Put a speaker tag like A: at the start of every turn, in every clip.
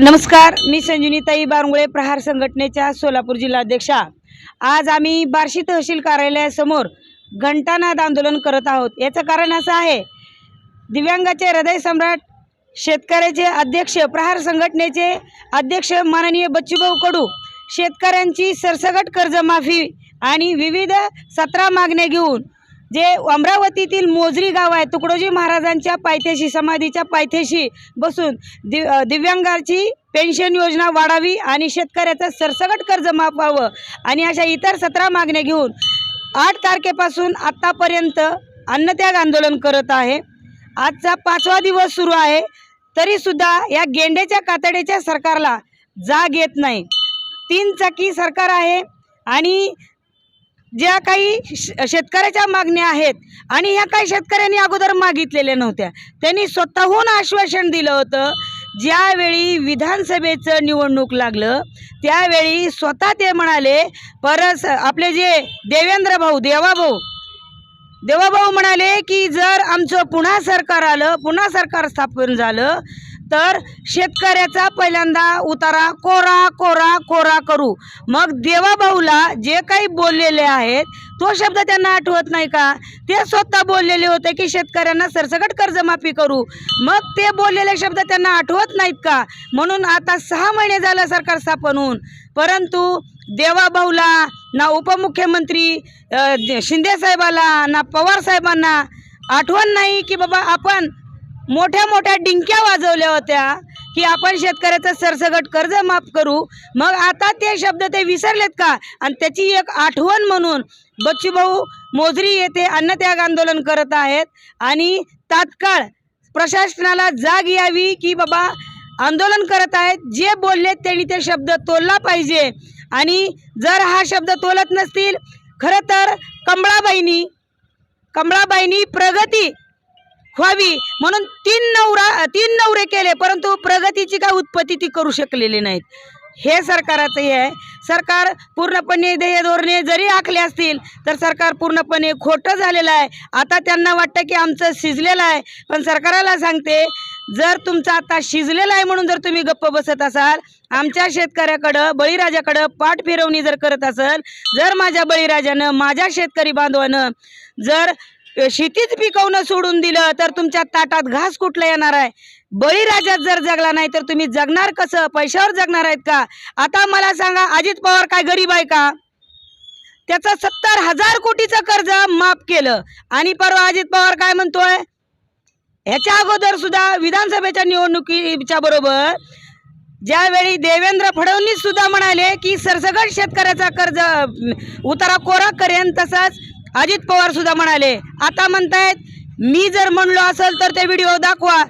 A: नमस्कार मी संजीवनीताई बारंगुळे प्रहार संघटनेच्या सोलापूर जिल्हाध्यक्षा. आज आम्ही बार्शी तहसील कार्यालयासमोर घंटानाद आंदोलन करत आहोत. याचं कारण असं आहे दिव्यांगाचे हृदय सम्राट शेतकऱ्याचे अध्यक्ष प्रहार संघटनेचे अध्यक्ष माननीय बच्चूभाऊ कडू शेतकऱ्यांची सरसगट कर्जमाफी आणि विविध सतरा मागण्या घेऊन जे अमरावतीतील मोजरी गाव आहे तुकडोजी महाराजांच्या पायथ्याशी समाधीच्या पायथ्याशी बसून दि दिव्यांगाची पेन्शन योजना वाढावी आणि शेतकऱ्याचं सरसकट कर्ज माफ व्हावं आणि अशा इतर सतरा मागण्या घेऊन आठ तारखेपासून आत्तापर्यंत अन्नत्याग आंदोलन करत आहे. आजचा पाचवा दिवस सुरू आहे तरीसुद्धा या गेंड्याच्या कातडीच्या सरकारला जाग येत नाही. तीन चाकी सरकार आहे आणि ज्या काही श- शेतकऱ्याच्या मागण्या आहेत आणि ह्या काही शेतकऱ्यांनी अगोदर मागितलेल्या नव्हत्या त्यांनी स्वतःहून आश्वासन दिलं होतं ज्यावेळी विधानसभेचं निवडणूक लागलं त्यावेळी स्वतः ते म्हणाले परस आपले जे देवेंद्र भाऊ देवाभाऊ देवाभाऊ म्हणाले की जर आमचं पुन्हा सरकार आलं पुन्हा सरकार स्थापन झालं तर शेतकऱ्याचा पहिल्यांदा उतारा कोरा कोरा कोरा करू. मग देवाभाऊला जे काही बोललेले आहेत तो शब्द त्यांना आठवत नाही का? ते स्वतः बोललेले होते की शेतकऱ्यांना सरसकट कर्जमाफी करू. मग ते बोललेले शब्द त्यांना आठवत नाहीत का? म्हणून आता सहा महिने झालं सरकार स्थापन होऊन परंतु देवाभाऊला ना उपमुख्यमंत्री शिंदेसाहेबाला ना पवार साहेबांना आठवण नाही की बाबा आपण मोठ्या मोठ्या डिंक्या वाजवल्या होत्या की आपण शेतकऱ्याचं सरसगट कर्ज माफ करू. मग आता ते शब्द ते विसरलेत का? आणि त्याची एक आठवण म्हणून बच्चूभाऊ मोजरी येथे अन्नत्याग आंदोलन करत आहेत आणि तात्काळ प्रशासनाला जाग यावी की बाबा आंदोलन करत आहेत. जे बोललेत त्यांनी ते शब्द तोलला पाहिजे. आणि जर हा शब्द तोलत नसतील खरं तर कमळाबाईंनी कमळाबाईंनी प्रगती व्हावी. म्हणून तीन नवरा तीन नवरे केले परंतु प्रगतीची काय उत्पत्ती ती करू शकलेली नाहीत. हे सरकाराचं हे आहे. सरकार पूर्णपणे ध्येय धोरणे जरी आखले असतील तर सरकार पूर्णपणे खोटं झालेलं आहे. आता त्यांना वाटतं की आमचं शिजलेलं आहे. पण सरकाराला सांगते जर तुमचं आता शिजलेलं आहे म्हणून जर तुम्ही गप्प बसत असाल आमच्या शेतकऱ्याकडं बळीराजाकडं पाठ फिरवणी जर करत असाल जर माझ्या बळीराजानं माझ्या शेतकरी बांधवानं जर शेतीच पिकवणं सोडून दिलं तर तुमच्या ताटात घास कुठला येणार आहे? बळीराजात जर जगला नाही तर तुम्ही जगणार कसं? पैशावर जगणार आहेत का? आता मला सांगा अजित पवार काय गरीब आहे का? त्याचं सत्तर हजार कोटीचं कर्ज माफ केलं. आणि परवा अजित पवार काय म्हणतोय? ह्याच्या अगोदर सुद्धा विधानसभेच्या निवडणुकीच्या बरोबर ज्यावेळी देवेंद्र फडणवीस सुद्धा म्हणाले की सरसगट शेतकऱ्याचा कर्ज उतारा कोरा करेन तसंच अजित पवार सुद्धा म्हणाले आता म्हणतायत मी जर म्हणलो असेल तर ते व्हिडिओ दाखवा.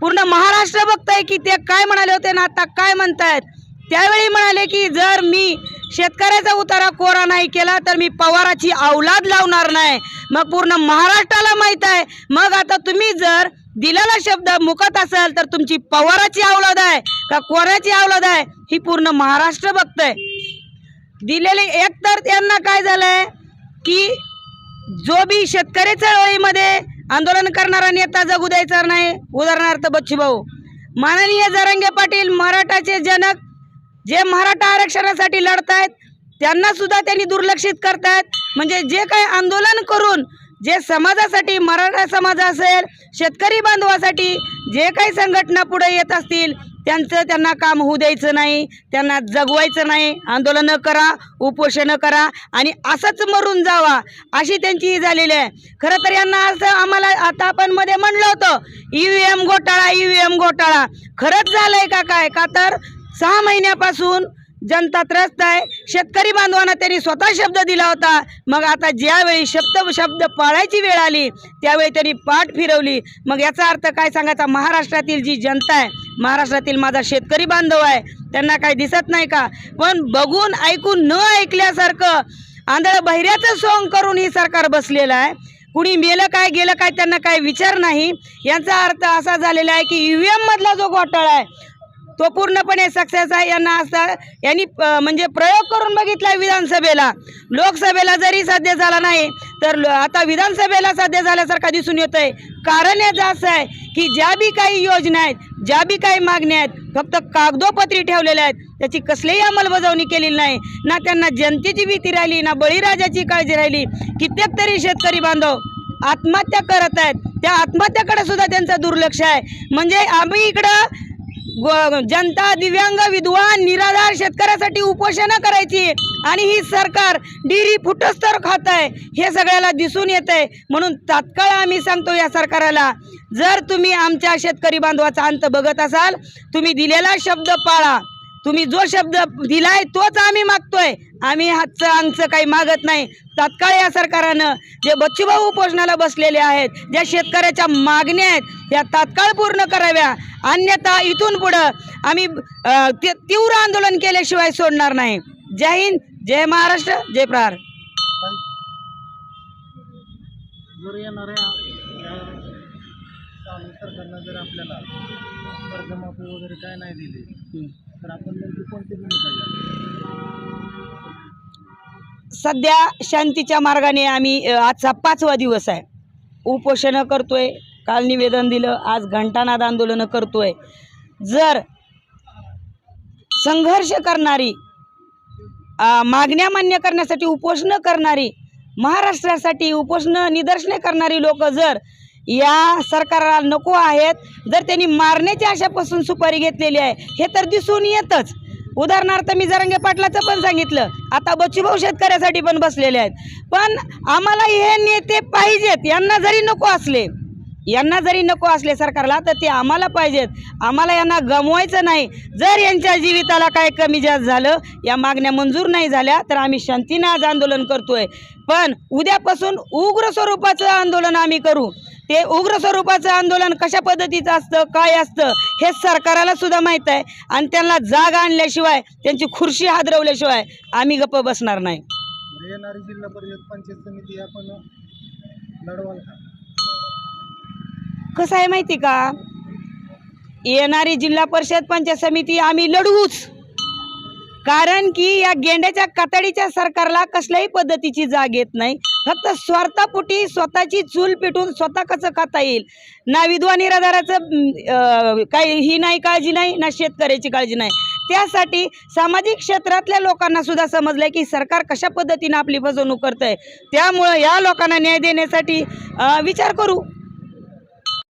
A: पूर्ण महाराष्ट्र बघताय की ते काय म्हणाले होते ना आता काय म्हणतायत? त्यावेळी म्हणाले की जर मी शेतकऱ्याचा उतारा कोरा नाही केला तर मी पवाराची अवलाद लावणार नाही. मग पूर्ण महाराष्ट्राला माहीत आहे. मग आता तुम्ही जर दिलेला शब्द मुकत असाल तर तुमची पवाराची अवलाद आहे का कोऱ्याची अवलाद आहे ही पूर्ण महाराष्ट्र बघतंय. दिलेली एक तर त्यांना काय झालंय की जो बी शेतकरी चळवळीमध्ये आंदोलन करणारा नेता जगू द्यायचा नाही उदाहरणार्थ बच्चूभाऊ माननीय जरंगे पाटील मराठाचे जनक जे मराठा आरक्षणासाठी लढतायत त्यांना सुद्धा त्यांनी दुर्लक्षित करतायत. म्हणजे जे काही आंदोलन करून जे समाजासाठी मराठा समाज असेल शेतकरी बांधवासाठी जे काही संघटना पुढे येत असतील त्यांचं त्यांना काम होऊ द्यायचं नाही त्यांना जगवायचं नाही आंदोलनं करा उपोषणं करा आणि असंच मरून जावा अशी त्यांची ही झालेली आहे. खरं तर यांना असं आम्हाला आता आपण मध्ये म्हणलं होतं ई व्ही एम घोटाळा ई व्ही एम घोटाळा. खरंच झालंय का काय? का तर सहा महिन्यापासून जनता त्रस्त आहे. शेतकरी बांधवांना त्यांनी स्वतः शब्द दिला होता. मग आता ज्यावेळी शब्द शब्द पाळायची वेळ आली त्यावेळी त्यांनी पाठ फिरवली. मग याचा अर्थ काय सांगायचा? महाराष्ट्रातील जी जनता आहे महाराष्ट्रातील माझा शेतकरी बांधव आहे. त्यांना काय दिसत नाही का? पण बघून ऐकून न ऐकल्यासारखं आंधळ बहिऱ्याचं सोंग करून ही सरकार बसलेलं आहे. कुणी मेलं काय गेलं काय त्यांना काय विचार नाही. यांचा अर्थ असा झालेला आहे की ई व्ही एममधला जो घोटाळा आहे तो पूर्णपणे सक्सेस आहे. यांना असा यांनी म्हणजे प्रयोग करून बघितला विधानसभेला. लोकसभेला जरी साध्य झाला नाही तर आता विधानसभेला साध्य झाल्यासारखा दिसून येत आहे कारण याचं असं आहे की ज्या बी काही योजना आहेत ज्या बी काही मागण्या आहेत फक्त कागदोपत्री ठेवलेल्या आहेत त्याची कसलीही अंमलबजावणी केलेली नाही. ना त्यांना जनतेची भीती राहिली ना बळीराजाची काळजी राहिली. कित्येक तरी शेतकरी बांधव आत्महत्या करत आहेत. त्या आत्महत्याकडे सुद्धा त्यांचं दुर्लक्ष आहे. म्हणजे आम्ही इकडं जनता दिव्यांग विद्वान निराधार शेतकऱ्यासाठी उपोषणं करायची. आणि ही सरकार डिरी फुटस्तर खात आहे हे सगळ्याला दिसून येत आहे म्हणून तात्काळ आम्ही सांगतो या सरकाराला जर तुम्ही आमच्या शेतकरी बांधवाचा अंत बघत असाल तुम्ही दिलेला शब्द पाळा. तुम्ही जो शब्द दिलाय तोच आम्ही मागतोय. आम्ही हातचं अंगचं काही मागत नाही. तात्काळ या सरकारनं जे बच्चूभाऊ उपोषणाला बसलेले आहेत ज्या शेतकऱ्याच्या मागण्या आहेत त्या तात्काळ पूर्ण कराव्या. अन्यथा इथून पुढं आम्ही तीव्र आंदोलन केल्याशिवाय सोडणार नाही. जय हिंद जय महाराष्ट्र जय प्रहार.
B: जर येणाऱ्या या चालू सरकारनं जर आपल्याला कर्जमाफी वगैरे काय नाही दिली तर आपण नेमकी कोणती भूमिका घ्या
A: सध्या शांतीच्या मार्गाने आम्ही आजचा पाचवा दिवस आहे. उपोषणं करतोय काल निवेदन दिलं आज घंटानाद आंदोलनं करतोय. जर संघर्ष करणारी मागण्या मान्य करण्यासाठी उपोषणं करणारी महाराष्ट्रासाठी उपोषणं निदर्शने करणारी लोक जर या सरकारला नको आहेत जर त्यांनी मारण्याची आशापासून सुपारी घेतलेली आहे हे तर दिसून येतच. उदाहरणार्थ मी जरंगे पाटलाचं पण सांगितलं आता बच्चूभाऊ शेतकऱ्यासाठी पण बसलेले आहेत. पण आम्हाला हे नेते पाहिजेत यांना जरी नको असले यांना जरी नको असले सरकारला तर ते आम्हाला पाहिजेत. आम्हाला यांना गमवायचं नाही. जर यांच्या जीविताला काय कमी जास्त झालं या मागण्या मंजूर नाही झाल्या तर आम्ही शांतीने आज आंदोलन करतोय. पण उद्यापासून उग्र स्वरूपाचं आंदोलन आम्ही करू. ते उग्र स्वरूपाचं आंदोलन कशा पद्धतीचं असतं काय असतं हे सरकाराला सुद्धा माहीत आहे. आणि त्यांना जाग आणल्याशिवाय त्यांची खुर्शी हादरवल्याशिवाय आम्ही गप्प बसणार नाही.
B: येणारी जिल्हा परिषद पंचायत समिती आपण लढवाल का?
A: कसं आहे माहिती का? येणारी जिल्हा परिषद पंचायत समिती आम्ही लढवूच. कारण की या गेंड्याच्या कातडीच्या सरकारला कसल्याही पद्धतीची जाग येत नाही. फक्त स्वार्थापोटी स्वतःची चूल पेटून स्वतः कसं खाता येईल? ना विधवा निराधाराचं काही ही नाही काळजी नाही ना शेतकऱ्याची काळजी नाही. त्यासाठी सामाजिक क्षेत्रातल्या लोकांना सुद्धा समजलं की सरकार कशा पद्धतीनं आपली फसवणूक करत आहे त्यामुळं या लोकांना न्याय देण्यासाठी विचार करू.